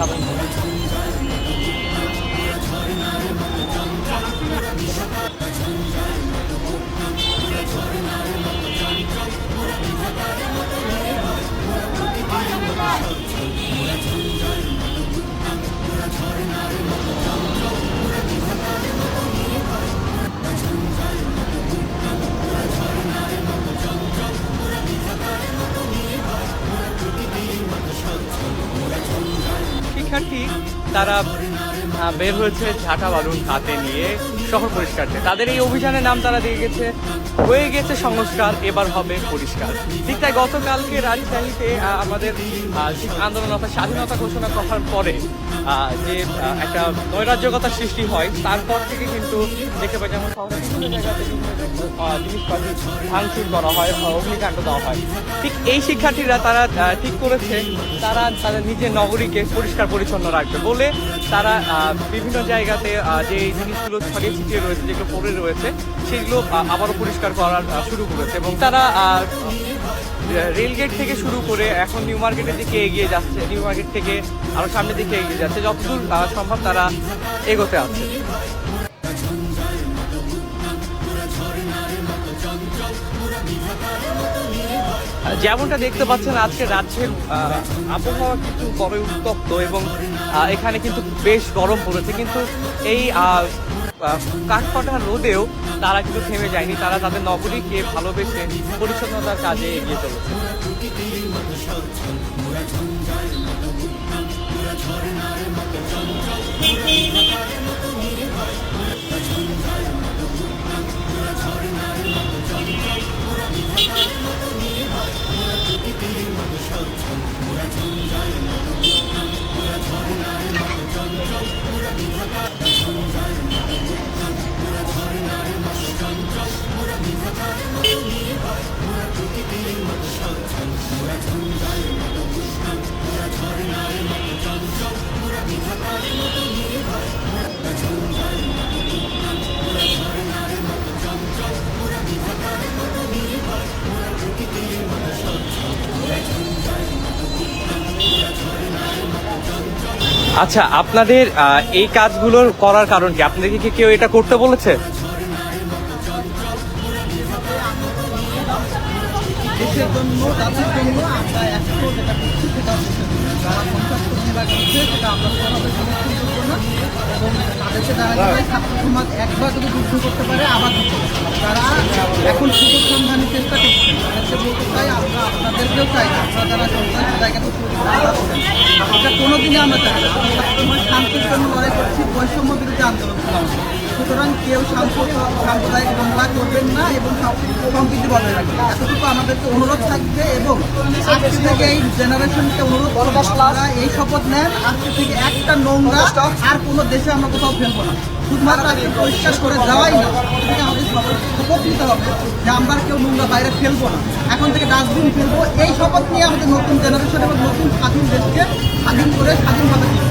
সাধারণ শিক্ষার্থী তারা বের হয়েছে ঝাঁটা বালুন হাতে নিয়ে শহর পরিষ্কারতে তাদের এই অভিযানের নাম তারা দিয়ে গেছে, হয়ে গেছে সংস্কার, এবার হবে পরিষ্কার। ঠিক তাই গতকালকে রাজশাহীতে আমাদের আন্দোলন অর্থাৎ স্বাধীনতা ঘোষণা করার পরে যে একটা নৈরাজ্যকতার সৃষ্টি হয় তারপর থেকে কিন্তু দেখতে পাই যেমন শহরে বিভিন্ন জায়গাতে বিভিন্ন জায়গায়, আহ, জিনিসপাতি ভাঙচুর করা হয় অগ্নিকাণ্ড দেওয়া হয়। ঠিক এই শিক্ষার্থীরা তারা ঠিক করেছে তারা তাদের নিজের নগরীকে পরিষ্কার পরিচ্ছন্ন রাখবে বলে তারা বিভিন্ন জায়গাতে যে জিনিসগুলো ছড়িয়ে ছিটিয়ে রয়েছে যেগুলো পড়ে রয়েছে সেগুলো আবারও পরিষ্কার করার শুরু করেছে এবং তারা রেলগেট থেকে শুরু করে এখন নিউ মার্কেটের দিকে এগিয়ে যাচ্ছে, নিউ মার্কেট থেকে আরও সামনের দিকে এগিয়ে যাচ্ছে, যতদূর সম্ভব তারা এগোতে আছে। যেমনটা দেখতে পাচ্ছেন আজকে রাজ্যের আবহাওয়া কিন্তু বড় উত্তপ্ত এবং এখানে কিন্তু বেশ গরম পড়েছে। কিন্তু এই আহ, রোদেও তারা কিন্তু থেমে যায়নি। তারা তাদের নগরীকে ভালোবেসে পরিচ্ছন্নতার কাজে এগিয়ে চলেছে। আচ্ছা আপনাদের এই কাজগুলোর করার কারণ কি? আপনাদেরকে কি কেউ এটা করতে বলেছে? সমাজ একবার যদি যুদ্ধ করতে পারে, আবার। তারা এখন সুযোগ সন্ধানের চেষ্টা আমরা আপনাদেরকেও চাই, আপনারা যারা সন্তান জায়গাতে এটা কোনোদিনই আমরা চাই শান্তির জন্য সুতরাং কেউ সাম্প্রদায়িক দঙ্গা করবেন না এবং সম্প্রীতি বজায় রাখবেন এতটুকু আমাদেরকে অনুরোধ থাকবে এবং আজকে থেকে এই জেনারেশনকে অনুরোধ এই শপথ নেন আজকে একটা নোংরা আর কোনো দেশে আমরা কোথাও ফেলব না শুধুমাত্র আজকে পরিষ্কার করে যাওয়াই না আমাদের শপথ হবে যে কেউ নোংরা বাইরে ফেলব না এখন থেকে ডাস্টবিন ফেলব এই শপথ নিয়ে আমাদের নতুন জেনারেশন এবং নতুন স্বাধীন দেশকে স্বাধীন করে স্বাধীনভাবে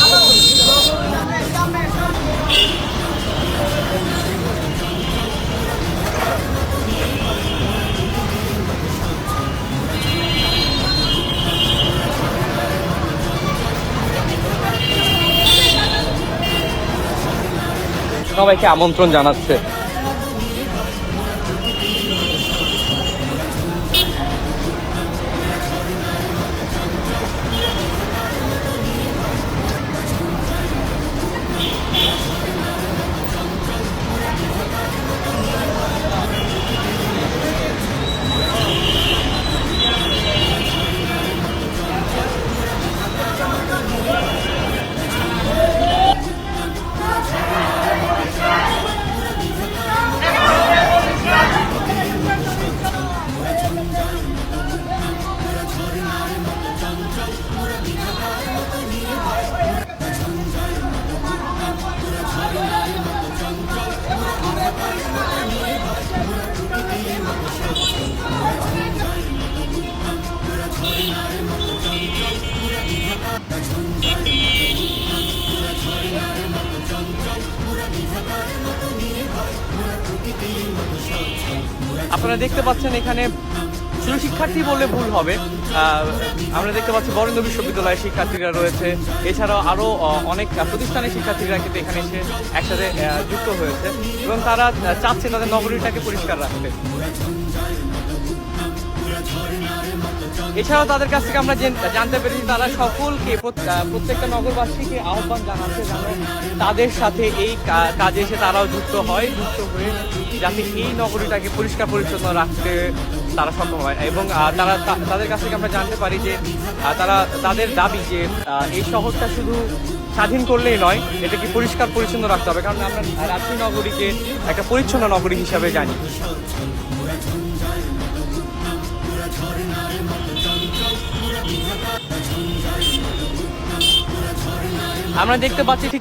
সবাইকে আমন্ত্রণ জানাচ্ছে। আপনারা দেখতে পাচ্ছেন এখানে শুধু শিক্ষার্থী বললে ভুল হবে। আমরা দেখতে পাচ্ছি বরেন্দ্র বিশ্ববিদ্যালয়ের শিক্ষার্থীরা রয়েছে। এছাড়াও আরও অনেক প্রতিষ্ঠানের শিক্ষার্থীরা কিন্তু এখানে এসে একসাথে যুক্ত হয়েছে। এবং তারা চাচ্ছে তাদের নগরীটাকে পরিষ্কার রাখতে। এছাড়াও তাদের কাছ থেকে আমরা জেন- জানতে পেরেছি তারা সকলকে, প্রত- প্রত্যেকটা নগরবাসীকে আহ্বান জানাচ্ছে যেন তাদের সাথে এই কাজে এসে তারাও যুক্ত হয়, যুক্ত হয়ে যাতে এই নগরীটাকে পরিষ্কার পরিচ্ছন্ন রাখতে তারা সম্ভব হয়। এবং তারা তাদের কাছ থেকে আমরা জানতে পারি যে তারা তাদের দাবি যে এই শহরটা শুধু স্বাধীন করলেই নয়, এটাকে পরিষ্কার পরিচ্ছন্ন রাখতে হবে। কারণ আমরা রাজশাহী নগরীকে একটা পরিচ্ছন্ন নগরী হিসাবে জানি। আমরা দেখতে পাচ্ছি ঠিক